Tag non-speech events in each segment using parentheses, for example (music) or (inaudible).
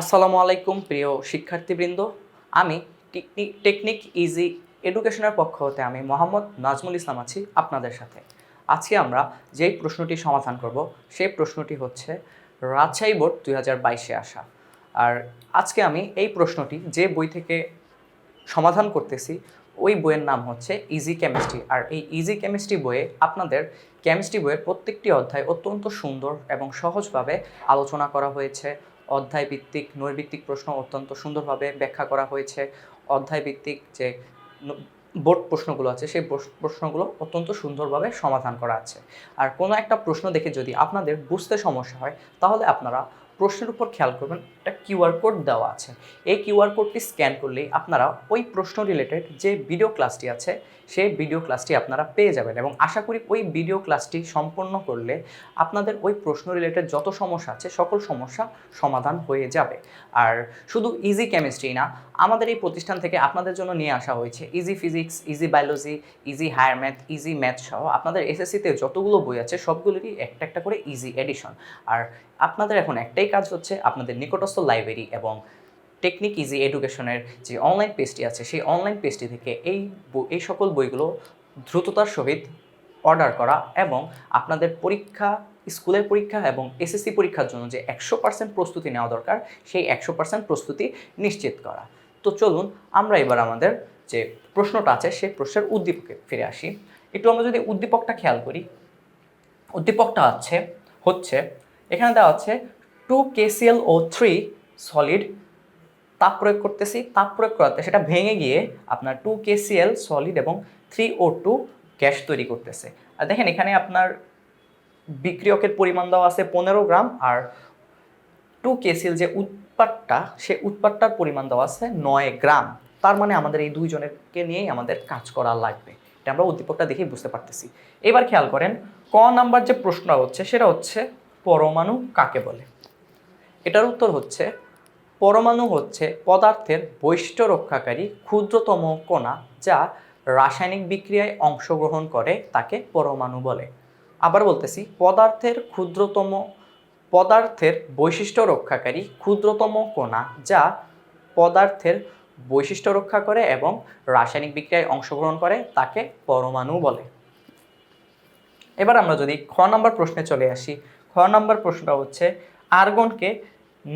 আসসালামু আলাইকুম, প্রিয় শিক্ষার্থীবৃন্দ। আমি টেকনিক টেকনিক ইজি এডুকেশনের পক্ষ হতে আমি মোহাম্মদ নাজমুল ইসলাম আছি আপনাদের সাথে। আজকে আমরা যেই প্রশ্নটি সমাধান করব, সেই প্রশ্নটি হচ্ছে, রাজশাহী বোর্ড দুই হাজার বাইশে আসা। আর আজকে আমি এই প্রশ্নটি যে বই থেকে সমাধান করতেছি, ওই বইয়ের নাম হচ্ছে ইজি কেমিস্ট্রি। আর এই ইজি কেমিস্ট্রি বইয়ে আপনাদের কেমিস্ট্রি বইয়ের প্রত্যেকটি অধ্যায় অত্যন্ত সুন্দর এবং সহজভাবে আলোচনা করা হয়েছে। অধ্যায় ভিত্তিক নৈর্ভিত্তিক প্রশ্ন অত্যন্ত সুন্দরভাবে ব্যাখ্যা করা হয়েছে। অধ্যায় ভিত্তিক যে বোর্ড প্রশ্নগুলো আছে, সেই প্রশ- প্রশ্নগুলো অত্যন্ত সুন্দরভাবে সমাধান করা আছে। আর কোনো একটা প্রশ্ন দেখে যদি আপনাদের বুঝতে সমস্যা হয়, তাহলে আপনারা প্রশ্নের উপর খেয়াল করবেন, একটা কিউআর কোড দেওয়া আছে। এই কিউআর কোডটি স্ক্যান করলেই আপনারা ওই প্রশ্ন রিলেটেড যে ভিডিও ক্লাসটি আছে সেই ভিডিও ক্লাসটি আপনারা পেয়ে যাবেন এবং আশা করি ওই ভিডিও ক্লাসটি সম্পন্ন করলে আপনাদের ওই প্রশ্ন রিলেটেড যত সমস্যা আছে, সকল সমস্যা সমাধান হয়ে যাবে। আর শুধু ইজি কেমিস্ট্রি না, আমাদের এই প্রতিষ্ঠান থেকে আপনাদের জন্য নিয়ে আসা হয়েছে easy physics easy biology easy higher math easy math সহ আপনাদের এসএসসিতে যতগুলো বই আছে, সবগুলোরই একটা একটা করে ইজি এডিশন আর আপনাদের এখন একটাই কাজ হচ্ছে আপনাদের নিকটস্থ লাইব্রেরি এবং টেকনিক ইজি এডুকেশনের যে অনলাইন পেজটি আছে, সেই অনলাইন পেজটি থেকে এই এই সকল বইগুলো দ্রুততার সহিত অর্ডার করা এবং আপনাদের পরীক্ষা, স্কুলের পরীক্ষা এবং এসএসসি পরীক্ষার জন্য যে একশো পার্সেন্ট প্রস্তুতি নেওয়া দরকার, সেই একশো পার্সেন্ট প্রস্তুতি নিশ্চিত করা। তো চলুন, আমরা এবার আমাদের যে প্রশ্নটা আছে, সেই প্রশ্নের উদ্দীপকে ফিরে আসি। একটু আমরা যদি উদ্দীপকটা খেয়াল করি, উদ্দীপকটা আছে, হচ্ছে, এখানে দেওয়া আছে two KCl O three solid তাপ প্রয়োগ করতেছি, তাপ প্রয়োগ করাতে সেটা ভেঙে গিয়ে আপনার টু কেসিএল সলিড এবং থ্রি ও টু গ্যাস তৈরি করতেছে। আর দেখেন এখানে আপনার বিক্রিয়কের পরিমাণ দেওয়া আছে পনেরো গ্রাম আর টু কেসিএল যে উৎপাতটা, সে উৎপাতটার পরিমাণ দেওয়া আছে নয় গ্রাম। তার মানে আমাদের এই দুইজনেরকে নিয়েই আমাদের কাজ করা লাগবে। এটা আমরা উদ্দীপকটা দেখেই বুঝতে পারতেছি। এবার খেয়াল করেন, ক নাম্বার যে প্রশ্ন হচ্ছে, সেটা হচ্ছে পরমাণু কাকে বলে? এটার উত্তর হচ্ছে পরমাণু হচ্ছে পদার্থের বৈশিষ্ট্য রক্ষাকারী ক্ষুদ্রতম কণা যা রাসায়নিক বিক্রিয়ায় অংশগ্রহণ করে তাকে পরমাণু বলে। আবার বলতেছি, পদার্থের ক্ষুদ্রতম, পদার্থের বৈশিষ্ট্য রক্ষাকারী ক্ষুদ্রতম কণা যা পদার্থের বৈশিষ্ট্য রক্ষা করে এবং রাসায়নিক বিক্রিয়ায় অংশগ্রহণ করে তাকে পরমাণু বলে। এবার আমরা যদি খ নম্বর প্রশ্নে চলে আসি। খ নম্বর প্রশ্নটা হচ্ছে, আর্গনকে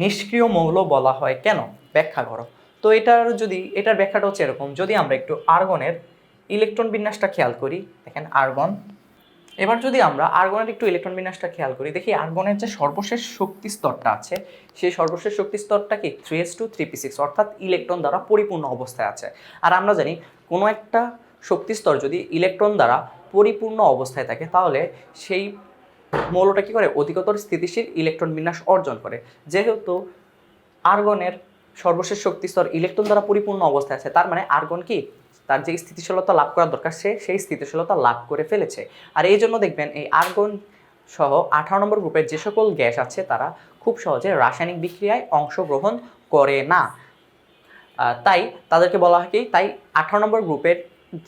নিষ্ক্রিয় মৌল বলা হয় কেন? ব্যাখ্যা করো। তো এটার যদি, এটার ব্যাখ্যাটা হচ্ছে এরকম, যদি আমরা একটু আর্গনের ইলেকট্রন বিন্যাসটা খেয়াল করি, দেখেন আর্গন। এবার যদি আমরা আর্গনের একটু ইলেকট্রন বিন্যাসটা খেয়াল করি, দেখি আর্গনের যে সর্বশেষ শক্তি স্তরটা আছে, সেই সর্বশেষ শক্তি স্তরটা কি three S two three P six অর্থাৎ ইলেকট্রন দ্বারা পরিপূর্ণ অবস্থায় আছে। আর আমরা জানি কোনো একটা শক্তি স্তর যদি ইলেকট্রন দ্বারা পরিপূর্ণ অবস্থায় থাকে, তাহলে সেই মৌলটা কি করে? অধিকতর স্থিতিশীল ইলেকট্রন বিন্যাস অর্জন করে। যেহেতু আর্গনের সর্বশেষ শক্তিস্তর ইলেকট্রন দ্বারা পরিপূর্ণ অবস্থায় আছে, তার মানে আর্গন কি? তার যে স্থিতিশীলতা লাভ করার দরকার, সে সেই স্থিতিশীলতা লাভ করে ফেলেছে। আর এই জন্য দেখবেন, এই আর্গন সহ আঠারো নম্বর গ্রুপের যে সকল গ্যাস আছে, তারা খুব সহজে রাসায়নিক বিক্রিয়ায় অংশগ্রহণ করে না। তাই তাদেরকে বলা হয় কি? তাই আঠারো নম্বর গ্রুপের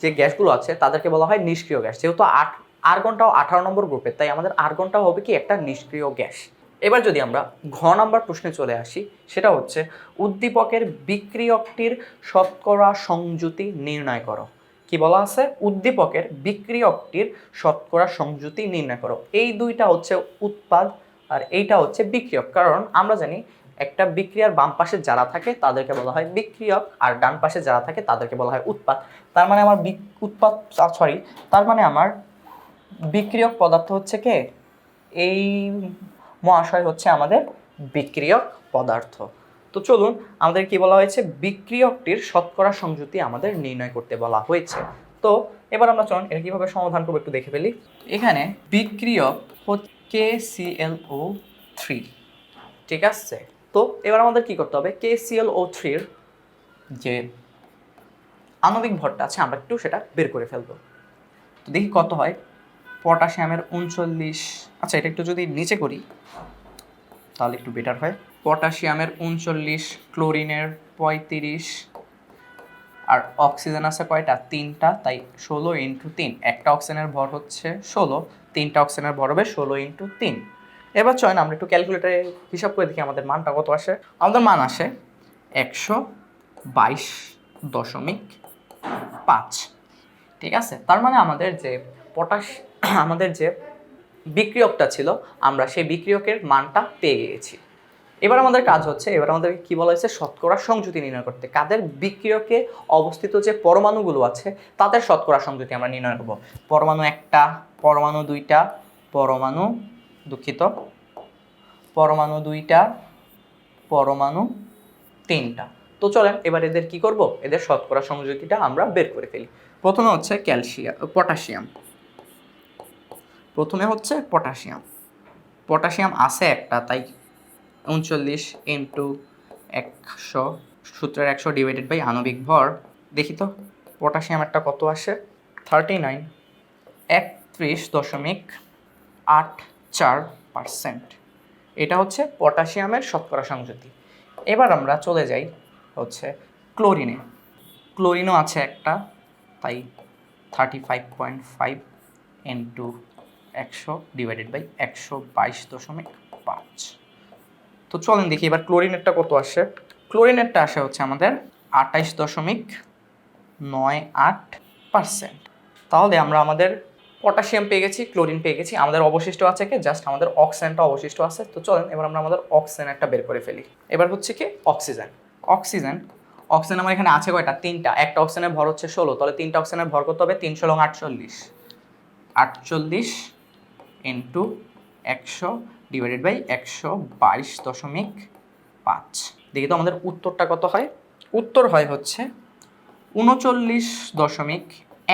যে গ্যাসগুলো আছে, তাদেরকে বলা হয় নিষ্ক্রিয় গ্যাস। যেহেতু আট আর্গনটাও আঠারো নম্বর গ্রুপের তাই আমাদের আর্গনটাও হবে কি একটা নিষ্ক্রিয় গ্যাস। এবার যদি আমরা ঘ নাম্বার প্রশ্নে চলে আসি, সেটা হচ্ছে উদ্দীপকের বিক্রিয়কটির শতকরা সংযুতি নির্ণয় করো। কি বলা আছে? উদ্দীপকের বিক্রিয়কটির শতকরা সংযুতি নির্ণয় করো। এই দুইটা হচ্ছে উৎপাদ আর এইটা হচ্ছে বিক্রিয়ক। কারণ আমরা জানি একটা বিক্রিয়ার বাম পাশে যারা থাকে তাদেরকে বলা হয় বিক্রিয়ক আর ডান পাশে যারা থাকে তাদেরকে বলা হয় উৎপাদ। তার মানে আমার উৎপাদ সরি তার মানে আমার বিক্রিয়ক পদার্থ হচ্ছে কে? এই মহাশয় হচ্ছে আমাদের বিক্রিয়ক পদার্থ। তো চলুন, আমাদের কি বলা হয়েছে? বিক্রিয়কটির শতকরা সংযুতি আমাদের নির্ণয় করতে বলা হয়েছে। তো এবার আমরা চলুন, এটা কীভাবে সমাধান করব একটু দেখে ফেলি। এখানে বিক্রিয়ক কে সি এল ও থ্রি। ঠিক আছে? তো এবার আমাদের কি করতে হবে? কে সি এল ও থ্রির যে আণবিক ভরটা আছে, আমরা একটু সেটা বের করে ফেলব। তো দেখি কত হয়। পটাশিয়ামের উনচল্লিশ। আচ্ছা এটা একটু যদি নিচে করি, তাহলে একটু বেটার হয়। পটাশিয়ামের উনচল্লিশ, ক্লোরিনের পঁয়ত্রিশ, আর অক্সিজেন আছে কয়টা? তিনটা, তাই ষোলো ইন্টু তিন। একটা অক্সিজেনের ভর হচ্ছে ষোলো, তিনটা অক্সিজেনের ভর হবে ষোলো ইন্টু তিন। এবার চয়ন আমরা একটু ক্যালকুলেটারে হিসাব করে দেখি আমাদের মানটা কত আসে। আমাদের মান আসে একশো বাইশ দশমিক পাঁচ। ঠিক আছে? তার মানে আমাদের যে পটাশ (clears throat) আমাদের যে বিক্রিয়কটা ছিল, আমরা সেই বিক্রিয়কের মানটা পেয়ে গিয়েছি। এবার আমাদের কাজ হচ্ছে, এবার আমাদের কি বলা হয়েছে? শতকরা সংযুতি নির্ণয় করতে। কাদের বিক্রিয়কে অবস্থিত যে পরমাণুগুলো আছে, তাদের শতকরা সংযুতি আমরা নির্ণয় করব। পরমাণু একটা, পরমাণু দুইটা, পরমাণু দুঃখিত, পরমাণু দুইটা, পরমাণু তিনটা। তো চলেন, এবার এদের কি করব? এদের শতকরা সংযুতিটা আমরা বের করে ফেলি। প্রথমে হচ্ছে ক্যালসিয়াম পটাশিয়াম। প্রথমে হচ্ছে পটাশিয়াম। পটাশিয়াম আছে একটা, তাই উনচল্লিশ ইন্টু একশো, সূত্রের একশো ডিভাইডেড বাই আণবিক ভর। দেখি তো, পটাশিয়াম একটা কত আসে? থার্টি নাইন একত্রিশ দশমিক আট চার পার্সেন্ট এটা হচ্ছে পটাশিয়ামের শতকরা সংযুতি এবার আমরা চলে যাই হচ্ছে ক্লোরিনে। ক্লোরিনও আছে একটা, তাই thirty five point five into একশো ডিভাইডেড বাই একশো বাইশ দশমিক পাঁচ। তো চলেন দেখি এবার ক্লোরিনেরটা কত আসে। ক্লোরিনেরটা আসে হচ্ছে আমাদের আঠাইশ দশমিক নয় আট পার্সেন্ট তাহলে আমরা আমাদের পটাশিয়াম পেয়ে গেছি ক্লোরিন পেয়ে গেছি, আমাদের অবশিষ্ট আছে কি? জাস্ট আমাদের অক্সিজেনটা অবশিষ্ট আছে। তো চলেন, এবার আমরা আমাদের অক্সিজেন একটা বের করে ফেলি। এবার হচ্ছে কি? অক্সিজেন অক্সিজেন অক্সিজেন আমার এখানে আছে কয়টা? তিনটা। একটা অক্সিজেনের ভর হচ্ছে ষোলো, তাহলে তিনটা অক্সিজেনের ভর করতে হবে? তিনশো লং আটচল্লিশ। আটচল্লিশ ইন্টু একশো ডিভাইডেড বাই একশো বাইশ দশমিক পাঁচ। দেখি তো আমাদের উত্তরটা কত হয়? উত্তর হয় হচ্ছে উনচল্লিশ দশমিক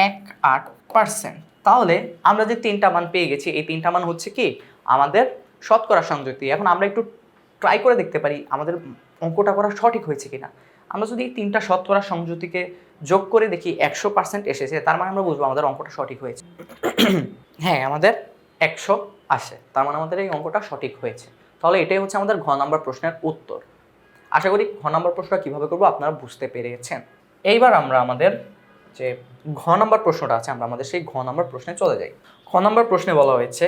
এক আট পার্সেন্ট তাহলে আমরা যে তিনটা মান পেয়ে গেছি, এই তিনটা মান হচ্ছে কি? আমাদের শতকরা সংযুক্তি। এখন আমরা একটু ট্রাই করে দেখতে পারি আমাদের অঙ্কটা করা সঠিক হয়েছে কিনা। আমরা যদি এই তিনটা শতকরা সংযুতিকে যোগ করে দেখি, একশো পার্সেন্ট এসেছে, তার মানে আমরা বুঝব আমাদের অঙ্কটা সঠিক হয়েছে। (clears throat) হ্যাঁ আমাদের একশো আসে। তার মানে আমাদের এই অঙ্কটা সঠিক হয়েছে। তাহলে এটাই হচ্ছে আমাদের ঘ নম্বর প্রশ্নের উত্তর। আশা করি ঘ নম্বর প্রশ্নটা কীভাবে করব আপনারা বুঝতে পেরেছেন। এইবার আমরা আমাদের যে ঘ নম্বর প্রশ্নটা আছে, আমরা আমাদের সেই ঘ নম্বর প্রশ্নে চলে যাই। ঘ নম্বর প্রশ্নে বলা হয়েছে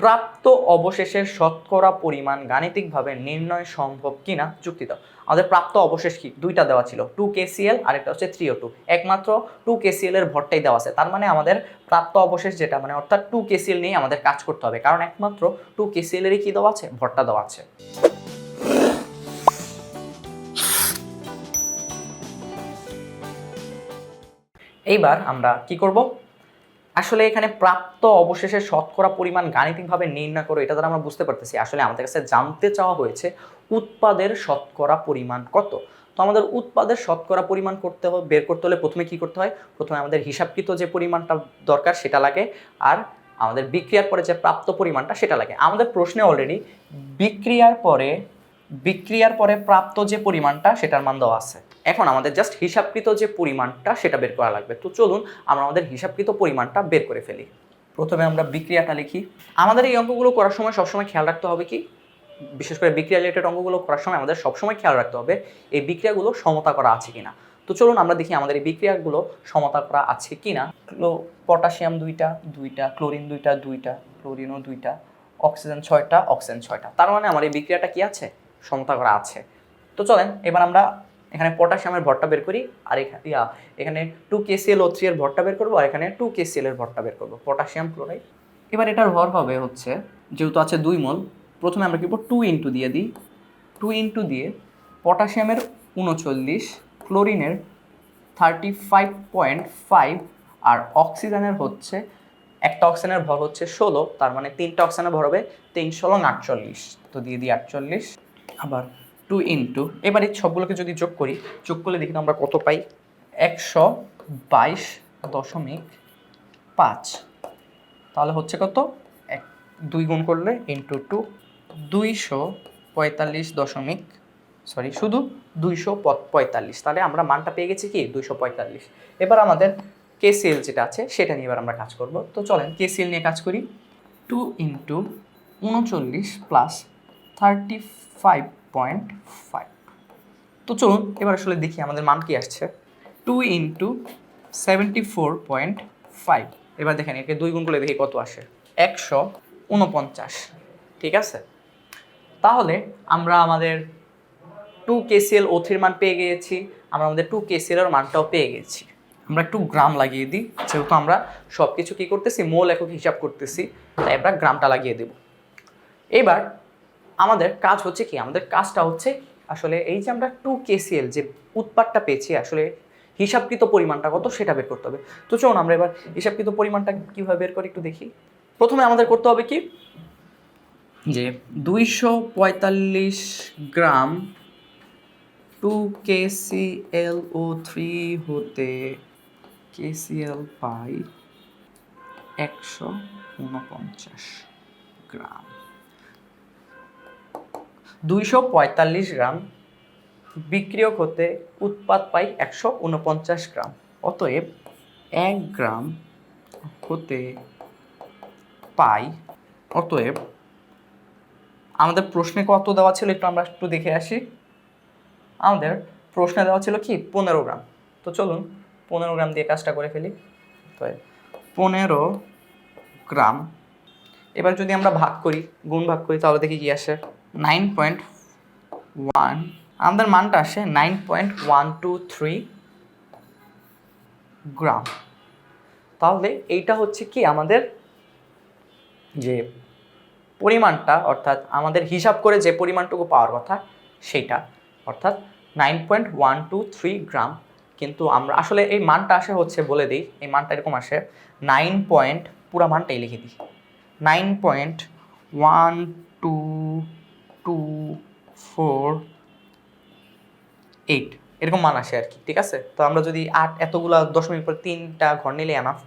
প্রাপ্ত অবশেষের শতকরা পরিমাণ গাণিতিকভাবে নির্ণয় সম্ভব কিনা যুক্তি দাও। আমাদের প্রাপ্ত অবশেষ কি? দুইটা দেওয়া ছিল। টু কেসিএল আরেকটা হচ্ছে থ্রি ও টু একমাত্র টু কেসিএল এর ভরটাই দেওয়া আছে। তার মানে আমাদের প্রাপ্ত অবশেষ যেটা মানে অর্থাৎ টু কেসিএল নিয়ে আমাদের কাজ করতে হবে। কারণ একমাত্র টু কেসিএল এরই কি দেওয়া আছে? ভরটা দেওয়া আছে। এইবার আমরা কি করব? আসলে এখানে প্রাপ্ত অবশেষে শতকরা পরিমাণ গাণিতিকভাবে নির্ণয় করো, এটা দ্বারা আমরা বুঝতে পারতেছি। আসলে আমাদের কাছে জানতে চাওয়া হয়েছে উৎপাদের শতকরা পরিমাণ কত। তো আমাদের উৎপাদের শতকরা পরিমাণ করতে হবে বের করতে হলে প্রথমে কি করতে হয়? প্রথমে আমাদের হিসাবকৃত যে পরিমাণটা দরকার সেটা লাগে, আর আমাদের বিক্রিয়ার পরে যে প্রাপ্ত পরিমাণটা সেটা লাগে। আমাদের প্রশ্নে অলরেডি বিক্রিয়ার পরে বিক্রিয়ার পরে প্রাপ্ত যে পরিমাণটা, সেটার মান দেওয়া আছে। এখন আমাদের জাস্ট হিসাবকৃত যে পরিমাণটা, সেটা বের করা লাগবে। তো চলুন আমরা আমাদের হিসাবকৃত পরিমাণটা বের করে ফেলি। প্রথমে আমরা বিক্রিয়াটা লিখি। আমাদের এই অঙ্কগুলো করার সময় সবসময় খেয়াল রাখতে হবে কি? বিশেষ করে বিক্রিয়া রিলেটেড অঙ্কগুলো করার সময় আমাদের সবসময় খেয়াল রাখতে হবে, এই বিক্রিয়াগুলো সমতা করা আছে কিনা। তো চলুন আমরা দেখি আমাদের এই বিক্রিয়াগুলো সমতা করা আছে কিনা। ক্লো- পটাশিয়াম দুইটা দুইটা, ক্লোরিন দুইটা দুইটা, ক্লোরিনও দুইটা, অক্সিজেন ছয়টা অক্সিজেন ছয়টা। তার মানে আমার এই বিক্রিয়াটা কি আছে? সমতা করা আছে। তো চলেন, এবার আমরা এখানে পটাশিয়ামের ভরটা বের করি, আর ইয়া, এখানে টু কেসিএল ও থ্রি এর ভরটা বের করব, আর এখানে টু কেসিএল এর ভরটা বের করব, পটাশিয়াম ক্লোরাইড। এবার এটার ভর হবে হচ্ছে, যেহেতু আছে দুই মোল, প্রথমে আমরা কি করব টু ইন্টু দিয়ে দিই। টু ইন্টু দিয়ে পটাশিয়ামের উনচল্লিশ, ক্লোরিনের থার্টি ফাইভ পয়েন্ট ফাইভ আর অক্সিজেনের হচ্ছে, একটা অক্সিজেনের ভর হচ্ছে ষোলো, তার মানে তিনটা অক্সিজেনের ভর হবে তিন ষোলো আটচল্লিশ। তো দিয়ে দিই আটচল্লিশ। আবার টু ইন্টু এবার এই সবগুলোকে যদি যোগ করি, যোগ করলে দেখি আমরা কত পাই? একশো বাইশ দশমিক পাঁচ। তাহলে হচ্ছে কত? এক, দুই গুণ করলে ইন্টু টু দুইশো পঁয়তাল্লিশ দশমিক সরি শুধু দুইশো পঁয়তাল্লিশ। তাহলে আমরা মানটা পেয়ে গেছি কি? দুইশো পঁয়তাল্লিশ। এবার আমাদের কেসিএল যেটা আছে, সেটা নিয়ে এবার আমরা কাজ করব। তো চলেন কেসিএল নিয়ে কাজ করি। টু ইন্টু উনচল্লিশ plus thirty five point five তো চলুন, এবার আসলে দেখি আমাদের মান কি আসছে। Two into seventy four point five এবার দেখেন, একে দুই গুণ করলে দেখি কত আসে? একশো উনপঞ্চাশ। ঠিক আছে? তাহলে আমরা আমাদের টু কেসিএল ও থ্রির মান পেয়ে গিয়েছি, আমরা আমাদের টু কেসিএল এর মানটাও পেয়ে গেছি আমরা একটু গ্রাম লাগিয়ে দিই, যেহেতু আমরা সব কিছু কী করতেছি? মোল একক হিসাব করতেছি, তাই আমরা গ্রামটা লাগিয়ে দেব। এবার আমাদের কাজ হচ্ছে কি? আমাদের কাজটা হচ্ছে আসলে এই যে আমরা টু কেসিএল যে উৎপাদটা পেয়েছি, আসলে হিসাবকৃত পরিমাণটা কত সেটা বের করতে হবে। তো চলুন আমরা এবার হিসাবকৃত পরিমাণটা কীভাবে বের করি একটু দেখি। প্রথমে আমাদের করতে হবে কি? যে দুইশো পঁয়তাল্লিশ গ্রাম টু কেসিএল ও থ্রি হতে কেসিএল পাই একশো উনপঞ্চাশ গ্রাম। দুইশো পঁয়তাল্লিশ গ্রাম বিক্রিয়ক হতে উৎপাদ পাই একশো উনপঞ্চাশ গ্রাম। অতএব এক গ্রাম হতে পাই, অতএব আমাদের প্রশ্নে কত দেওয়া ছিল একটু আমরা একটু দেখে আসি। আমাদের প্রশ্নে দেওয়া ছিল কি? পনেরো গ্রাম। তো চলুন, পনেরো গ্রাম দিয়ে কাজটা করে ফেলি। তো পনেরো গ্রাম। এবার যদি আমরা ভাগ করি, গুণ ভাগ করি, তাহলে দেখি কি আসে। নাইন পয়েন্ট ওয়ান আমাদের মানটা আসে nine point one two three gram. তাহলে এইটা হচ্ছে কি আমাদের যে পরিমাণটা, অর্থাৎ আমাদের হিসাব করে যে পরিমাণটুকু পাওয়ার কথা সেইটা, অর্থাৎ nine point one two three gram. কিন্তু আমরা আসলে এই মানটা আসে হচ্ছে বলে দিই, এই মানটা এরকম আসে নাইন পয়েন্ট পুরো মানটাই লিখে দিই। Nine point one two two, four, eight. এরকম মান আসে আর কি ঠিক আছে? তো আমরা যদি আট, এতগুলো দশমিক পর তিনটা ঘর নিলে এনাফ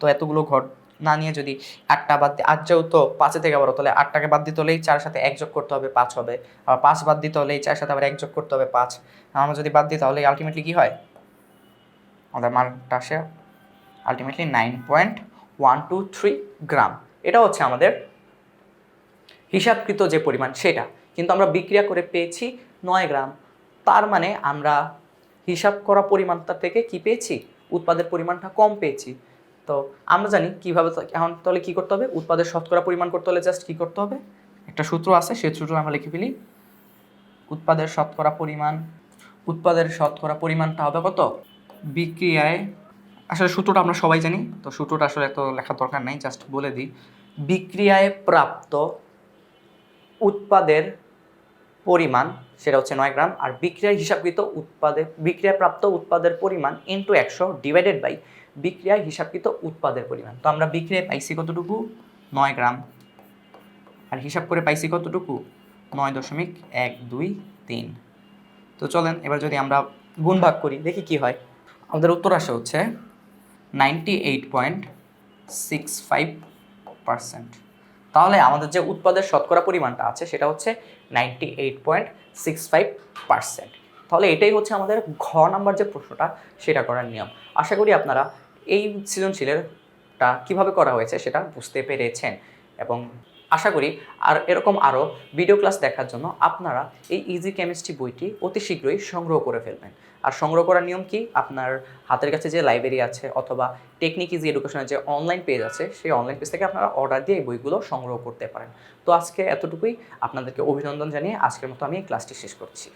তো এতগুলো ঘর না নিয়ে যদি আটটা বাদ দিয়ে আট যেহেতু পাঁচে থেকে বড়, তাহলে আটটাকে বাদ দিতে হলেই চার সাথে এক যোগ করতে হবে পাঁচ হবে। আবার পাঁচ বাদ দিতে হলেই চার সাথে আবার এক যোগ করতে হবে পাঁচ। আমরা যদি বাদ দিই তাহলে আলটিমেটলি কী হয়? আমাদের মানটা আসে ultimately nine point one two three gram এটা হচ্ছে আমাদের হিসাবকৃত যে পরিমাণ, সেটা। কিন্তু আমরা বিক্রিয়া করে পেয়েছি নয় গ্রাম। তার মানে আমরা হিসাব করা পরিমাণটা থেকে কি পেয়েছি? উৎপাদের পরিমাণটা কম পেয়েছি। তো আমরা জানি কীভাবে এখন তাহলে কী করতে হবে? উৎপাদের শতকরা পরিমাণ করতে হলে জাস্ট কী করতে হবে? একটা সূত্র আছে সেই সূত্র আমরা লিখে ফেলি। উৎপাদের শতকরা পরিমাণ, উৎপাদের শতকরা পরিমাণটা হবে কত? বিক্রিয়ায়, আসলে সূত্রটা আমরা সবাই জানি, তো সূত্রটা আসলে এত লেখার দরকার নাই জাস্ট বলে দিই। বিক্রিয়ায় প্রাপ্ত উৎপাদের পরিমাণ, সেটা হচ্ছে নয় গ্রাম, আর বিক্রিয়ায় হিসাবকৃত উৎপাদে বিক্রিয়ায় প্রাপ্ত উৎপাদের পরিমাণ ইন্টু একশো ডিভাইডেড বাই বিক্রিয়ায় হিসাবকৃত উৎপাদের পরিমাণ। তো আমরা বিক্রিয়ায় পাইছি কতটুকু? নয় গ্রাম। আর হিসাব করে পাইছি কতটুকু? নয় দশমিক এক দুই তিন। তো চলেন, এবার যদি আমরা গুণ ভাগ করি, দেখি কি হয়। আমাদের উত্তর আসে হচ্ছে ninety eight point six five percent তাহলে আমাদের যে উৎপাদের শতকরা পরিমাণটা আছে, সেটা হচ্ছে ninety eight point six five percent তাহলে এটাই হচ্ছে আমাদের ঘ নাম্বার যে প্রশ্নটা, সেটা করার নিয়ম। আশা করি আপনারা এই সৃজনশীলেরটা কীভাবে করা হয়েছে সেটা বুঝতে পেরেছেন এবং আশা করি আর এরকম আরও ভিডিও ক্লাস দেখার জন্য আপনারা এই ইজি কেমিস্ট্রি বইটি অতি শীঘ্রই সংগ্রহ করে ফেলবেন। আর সংগ্রহ করার নিয়ম কি? আপনার হাতের কাছে যে লাইব্রেরি আছে অথবা টেকনিক ইজি এডুকেশনের যে অনলাইন পেজ আছে, সেই অনলাইন পেজ থেকে আপনারা অর্ডার দিয়ে এই বইগুলো সংগ্রহ করতে পারেন। তো আজকে এতটুকুই। আপনাদেরকে অভিনন্দন জানিয়ে আজকের মতো আমি এই ক্লাসটি শেষ করছি।